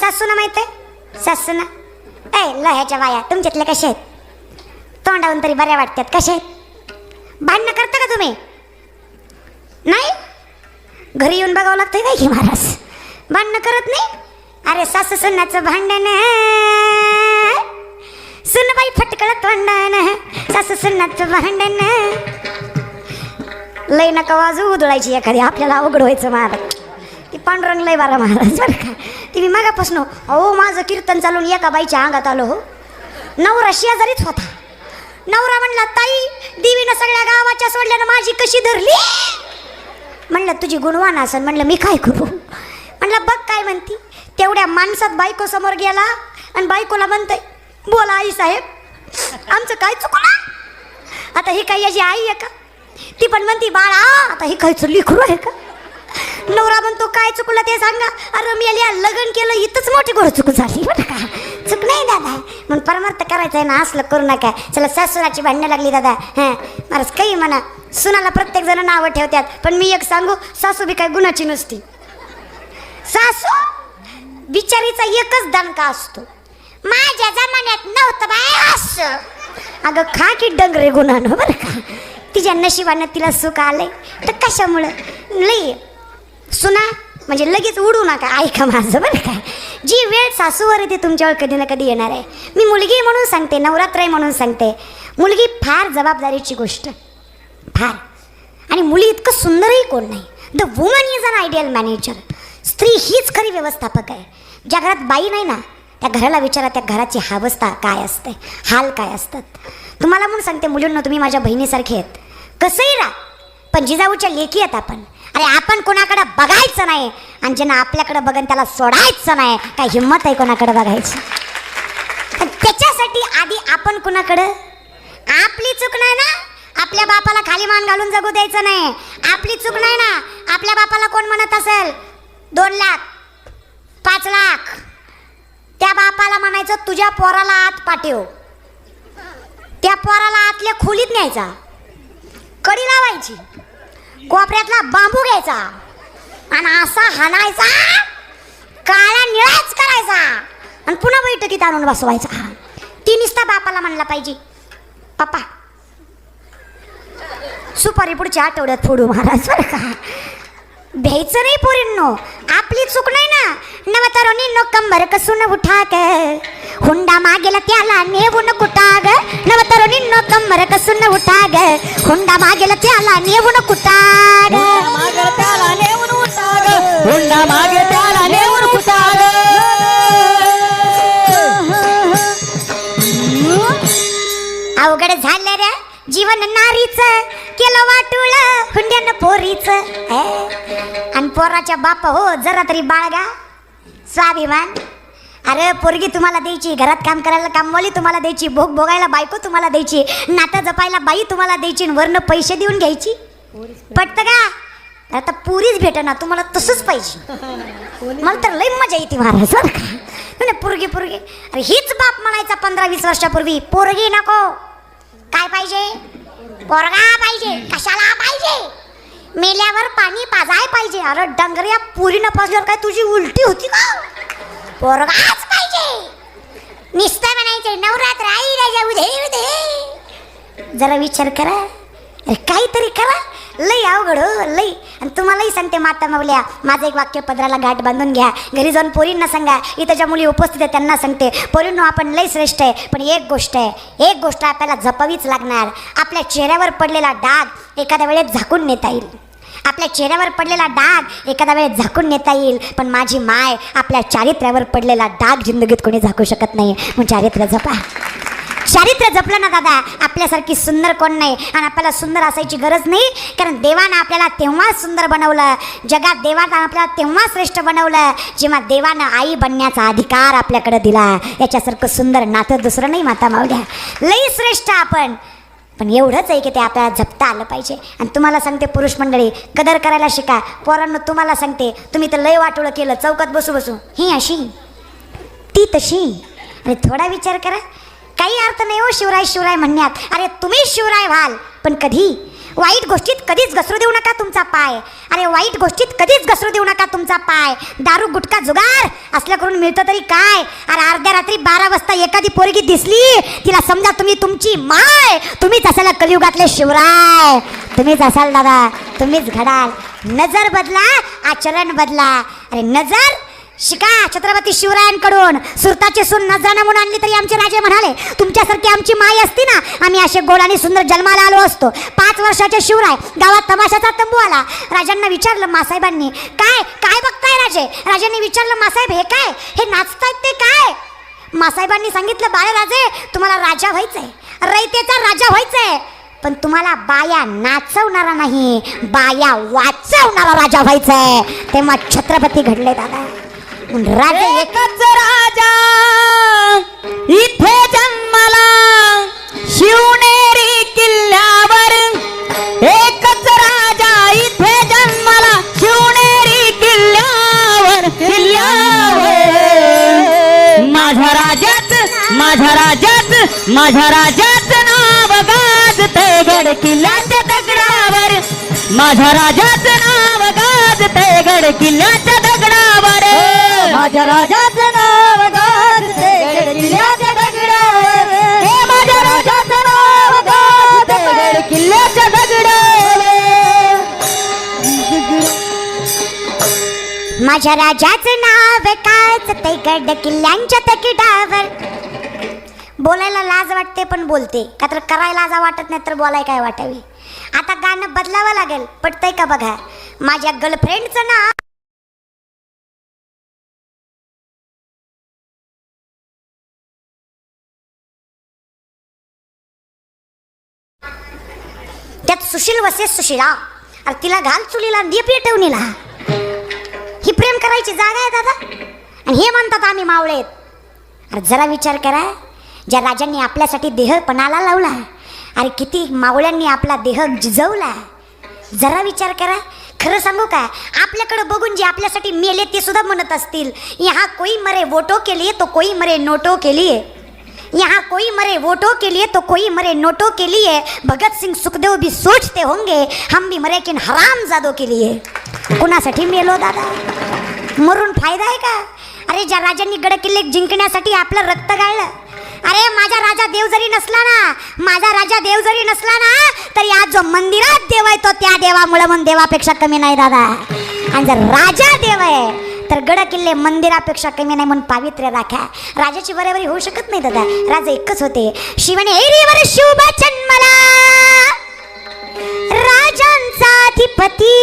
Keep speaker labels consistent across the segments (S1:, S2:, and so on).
S1: सासूना माहीत आहे? सासूना? ए लह्याच्या बाया तुमच्यातले कसे आहेत? तोंडावून तरी बऱ्या वाटतात. कसे आहेत? भांडणं करता का तुम्ही? नाही? घरी येऊन बघावं लागतंय काय की महाराज. भांडणं करत नाही? अरे सासू सुनाचं भांडण. सुनबाई फटकळ भांडण. सासू सुनाचं भांडण. लय नका वाजू उधळायची एखादी. आपल्याला अवघड व्हायचं महाराज. ती पांडुरंग लय बारा महाराज बरं का. ती मी मागापासून अहो माझं कीर्तन चालून एका बाईच्या अंगात आलो हो. नवरा शेजारीच होता. नवरा म्हणला ताई देवीनं सगळ्या गावाच्या सोडल्यानं माझी कशी धरली? म्हणलं तुझी गुणवान असन. म्हणलं मी काय करू? म्हणलं बघ काय म्हणती. तेवढ्या माणसात बायको समोर गेला आणि बायकोला म्हणतंय बोला आई साहेब आमचं काय चुकलं? आता ही काही याची आई आहे का? ती पण म्हणती बाळा आता ही चुकली लिखरू आहे का? नवरा म्हणतो काय चुकलं ते सांगा. अरे मी आली लग्न केलं इथंच मोठी गोड चुकू झाली बरं का? चुक नाही दादा. मग परमार्थ करायचं आहे ना असलं करू नका. चला सासूराची भांडणं लागली दादा. हां. महाराज काही म्हणा. सुनाला प्रत्येक जण नावं ठेवतात पण मी एक सांगू सासू बी काय गुणाची नसती. सासू बिचारीचा एकच दणका असतो. माझ्या जमान्यात नव्हतं बाय असं. अगं खा की डंगरे गुणानं बरं का? तिच्या नशिबानं तिला सुख आलंय. तर कशामुळं? लई. सुना म्हणजे लगेच उडू नका. ऐका माझं बरं का? जी वेळ सासूवर येते तुमच्यावर कधी ना कधी येणार आहे. मी मुलगी म्हणून सांगते नवरात्र आहे म्हणून सांगते. मुलगी फार जबाबदारीची गोष्ट. फार. आणि मुली इतकं सुंदरही कोण नाही. The woman is an ideal manager स्त्री हीच खरी व्यवस्थापक आहे. ज्या घरात बाई नाही ना त्या घराला विचारा त्या घराची अवस्था काय असते हाल काय असतात. तुम्हाला म्हणून सांगते मुलींना तुम्ही माझ्या बहिणीसारखे आहेत. कसंही राहा पण जिजाऊच्या लेखी आहेत आपण. अरे आपण कोणाकडे बघायचं नाही. आणि ज्यांना आपल्याकडे बघन त्याला सोडायचं नाही. काय हिंमत आहे कोणाकडे बघायची? त्याच्यासाठी आधी आपण कुणाकडं? आपली चूक नाही ना? आपल्या बापाला खाली मान घालून जगू द्यायचं नाही. आपली चूक नाही ना? आपल्या बापाला कोण म्हणत असेल? दोन लाख पाच लाख. त्या बापाला म्हणायचं तुझ्या पोराला आत पाठव. त्या पोराला आतल्या खोलीत न्यायचा. कडी लावायची. कोपऱ्यातला बांबू घ्यायचा. आणि असा हाणायचा. काळा निळाच करायचा. आणि पुन्हा बैठकीत आणून बसवायचा. ती निसता बापाला म्हणला पाहिजे. पप्पा सुपारी पुढच्या आठवड्यात फोडू महाराज बरं का? भ्यायचं नाही पोरींनो. आपली चूक नाही ना. नव तरुणींनो कंबर कसून उठा ग. हुंडा मागेला त्याला नेऊन कुठा ग? नव तरुणींनो कंबर कसून उठा ग. हुंडा मागेला त्याला नेऊन कुठा ग?
S2: मागे त्याला नेऊन उठाग हुंडा मागे त्याला नेऊन उठाग
S1: अवघड झालं रे जीवन नारीच. केलं वाटुळ हुंड्यानं पोरीच. पोराच्या बाप हो जरा तरी बाळगा स्वाभिमान. अरे पोरगी तुम्हाला द्यायची घरात काम करायला कामवाली तुम्हाला द्यायची भोग भोगायला बायको तुम्हाला द्यायची नातं जपायला बाई तुम्हाला द्यायची आणि वरनं पैसे देऊन घ्यायची. पटतं का? आता पुरीच भेट ना तुम्हाला तसंच पाहिजे. मला तर लई मजा येते महाराज बरं का? म्हणे पोरगी पोरगी. अरे हीच बाप म्हणायचा पंधरा वीस वर्षापूर्वी पोरगी नको. काय पाहिजे? पोरगा पाहिजे? कशाला पाहिजे? मेल्यावर पाणी पाजाय पाहिजे. अरे डंगऱ्या न पाजल्यावर काय तुझी उलटी होती का? पोरगाच पाहिजे. निस्ता म्हणायचे नवरात्र आई राजा उदे उदे जरा विचार करा. अरे काहीतरी करा. लई अवघड हो लई. आणि तुम्हालाही सांगते माता मावल्या माझं एक वाक्य पदराला गाठ बांधून घ्या. घरी जाऊन पोरींना सांगा. इथं ज्या मुली उपस्थित आहे त्यांना सांगते. पोरींनो आपण लई श्रेष्ठ आहे पण एक गोष्ट आहे. एक गोष्ट आपल्याला जपावीच लागणार. आपल्या चेहऱ्यावर पडलेला डाग एखाद्या वेळेत झाकून नेता येईल. आपल्या चेहऱ्यावर पडलेला डाग एखाद्या वेळेस झाकून नेता येईल. पण माझी माय आपल्या चारित्र्यावर पडलेला डाग जिंदगीत कोणी झाकू शकत नाही. मग चारित्र्य जपा. चारित्र्य जपलं ना दादा आपल्यासारखी सुंदर कोण नाही आणि आपल्याला सुंदर असायची गरज नाही. कारण देवानं आपल्याला तेव्हाच सुंदर बनवलं जगात देवानं आपल्याला तेव्हा श्रेष्ठ बनवलं जेव्हा देवानं आई बनण्याचा अधिकार आपल्याकडे दिला. याच्यासारखं सुंदर नातं दुसरं नाही माता मावल्या. लई श्रेष्ठ आपण. पण एवढंच आहे की ते आपल्याला जपता आलं पाहिजे. आणि तुम्हाला सांगते पुरुष मंडळी कदर करायला शिका. पोरांनो तुम्हाला सांगते तुम्ही तर लय वाटोळं केलं चौकात बसू बसू. ही अशी. ती तशी. आणि थोडा विचार करा काही अर्थ नाही हो शिवराय शिवराय म्हणण्यात. अरे तुम्ही शिवराय व्हाल पण कधी? वाईट गोष्टीत कधीच घसरू देऊ नका तुमचा पाय. अरे वाईट गोष्टीत कधीच घसरू देऊ नका तुमचा पाय. दारू गुटखा जुगार असल्या करून मिळतं तरी काय? अरे अर्ध्या रात्री बारा वाजता एखादी पोरगी दिसली तिला समजा तुम्ही तुमची माय तुम्हीच असाल कलियुगातले शिवराय. तुम्हीच असाल दादा तुम्हीच घडाल. नजर बदला आचरण बदला. अरे नजर शिका छत्रपती शिवरायांकडून. सुरताचे सून नजरानं म्हणून आणली तरी आमचे राजे म्हणाले तुमच्यासारखी आमची माय असती ना आम्ही असे गोड आणि सुंदर जन्माला आलो असतो. पाच वर्षाचे शिवराय गावात तमाशाचा तंबू आला. राजांना विचारलं मासाहेबांनी काय काय बघताय राजे? राजांनी विचारलं मासाहेब हे काय? हे नाचतायत ते काय? मासाहेबांनी सांगितलं बाळे राजे तुम्हाला राजा व्हायचंय. रयतेचा राजा व्हायचंय. पण तुम्हाला बाया नाचवणारा नाही बाया वाचवणारा राजा व्हायचंय. तेव्हा छत्रपती घडले दादा. एक
S2: एकच राजा इथे जन्मला. शिवनेरी किल्ल्यावर एकच राजा इथे जन्मला. शिवनेरी किल्ल्यावर किल्ल्यावर. माझ्या राजात माझ्या राजात माझ्या राजात नाव गाजते गड किल्ल्याच्या दगडावर. माझ्या राजात नाव गाजते गड किल्ल्याच्या माझ्या राजाचं नाव
S1: काच ते गड किल्ल्यांच्या तकिटावर. बोलायला लाज वाटते पण बोलते. का तर करायला लाजा वाटत नाही तर बोलाय काय वाटावी? आता गाणं बदलावं लागेल पटतंय का बघा? माझ्या गर्लफ्रेंडचं नाव त्यात सुशील वसे सुशिला. अरे तिला घाल चुलीला दीप पेटवणीला ही जागा आहे दादा. आणि हे म्हणतात आम्ही मावळेत. अरे जरा विचार करा. ज्या राजांनी आपल्यासाठी देह पणाला लावला अरे किती मावळ्यांनी आपला देह जिजवला जरा विचार करा. खरं सांगू का? आपल्याकडं बघून जे आपल्यासाठी मेले ते सुद्धा म्हणत असतील यहाँ कोई मरे वोटो के लिए तो कोई मरे नोटो के लिए. यहाँ कोई मरे वोटो के लिए तो कोई मरे नोटो के लिए. भगत सिंग सुखदेव भी सोचते होंगे हम भी मरे किन हराम जादो के लिए. कुणासाठी मेलो दादा? मरून फायदा आहे का? अरे ज्या राजांनी गड किल्ले जिंकण्यासाठी आपलं रक्त गाळलं. अरे माझा राजा देव जरी नसला ना माझा राजा देव जरी नसला ना तरी आज जो मंदिरात देव आहे तो त्या देवामुळे मग देवापेक्षा कमी नाही दादा. आणि जर राजा देव आहे तर गड किल्ले मंदिरापेक्षा कमी नाही म्हणून पावित्र्य राखा. राजाची बरोबरी होऊ शकत नाही दादा. राजा एकच होते. शिवने एरीवर शुभ जन्मला. राजांचा अधिपती.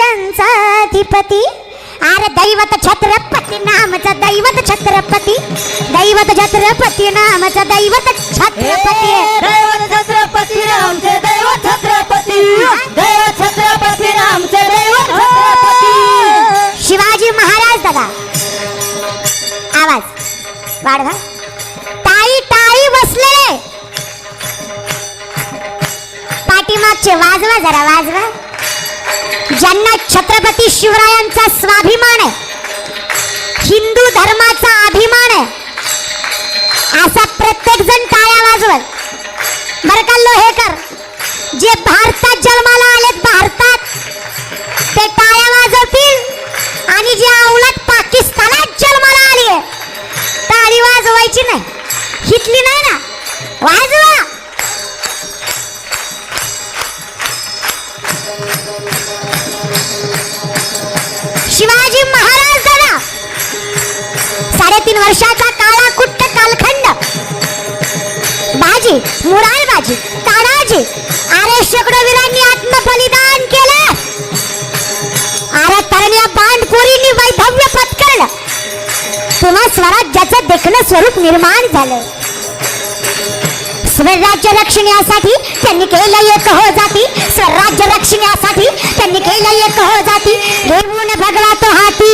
S1: अधिपती अरे दैवत छत्रपती नामचा दैवत छत्रपती. दैवत छत्रपती नामचा दैवत छत्रपती.
S2: दैव छत्रपती आमचे दैव छत्रपती. दैव छत्रपती आमचे दैव छत्रपती.
S1: शिवाजी महाराज दादा. आवाज. वाढवा. टाळी टाळी बसले पाठीमागचे वाजवा जरा वाजवा. ज्यांना छत्रपती शिवरायांचा स्वाभिमान आहे हिंदू धर्माचा अभिमान आहे असा प्रत्येक जण टाळ्या वाजवत बरं का हे कर जे भारतात जन्माला निर्माण झालं. स्वराज्य रक्षण्यासाठी त्यांनी केलं एक हो जाती. स्वराज्य रक्षण्यासाठी त्यांनी केलं एक हो जाती. घेऊन भगवा तो हाती.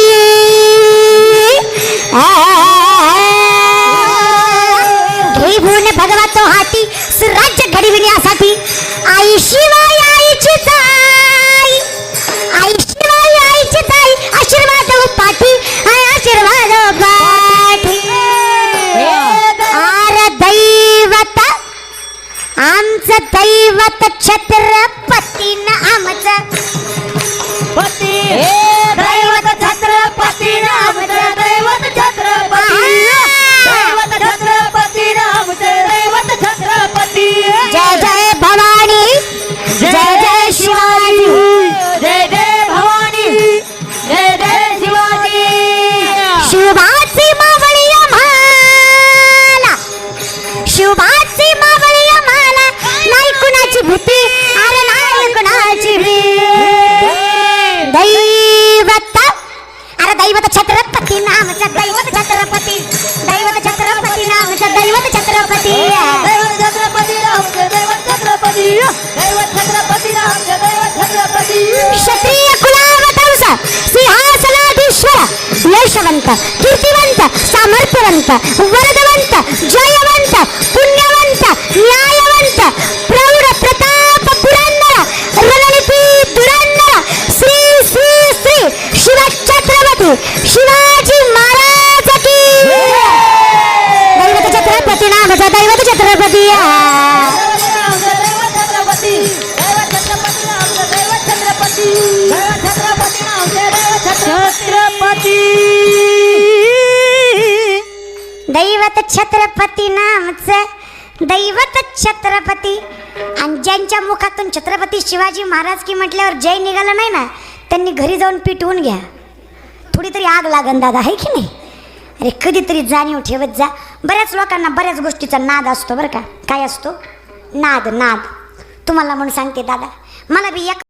S1: दैवत छत्र
S2: दैवत छत्रपती आमचे दैवत छत्रपती.
S1: क्षत्रिय कुलावतंस सिंहासनाधीश्वर यशवंत कीर्तिवंत सामर्थ्यवंत वरदवंत जयवंत पुण्यवंत न्यायवंत प्रौढ प्रताप पुरंदर रणनीती दुरंदर श्री श्री श्री शिव छत्रपती शिवाजी महाराज की। दैवत छत्रपती नामचा
S2: दैवत छत्रपती।
S1: दैवत छत्रपती नामचं दैवत छत्रपती. आणि ज्यांच्या मुखातून छत्रपती शिवाजी महाराज की म्हटल्यावर जय निघालं नाही ना त्यांनी घरी जाऊन पिटवून घ्या. थोडी तरी आग लागन दादा आहे की नाही? अरे कधीतरी जाणीव ठेवत जा. बऱ्याच लोकांना बऱ्याच गोष्टीचा नाद असतो बरं का. काय असतो? नाद नाद. तुम्हाला म्हणून सांगते दादा. मला बी एक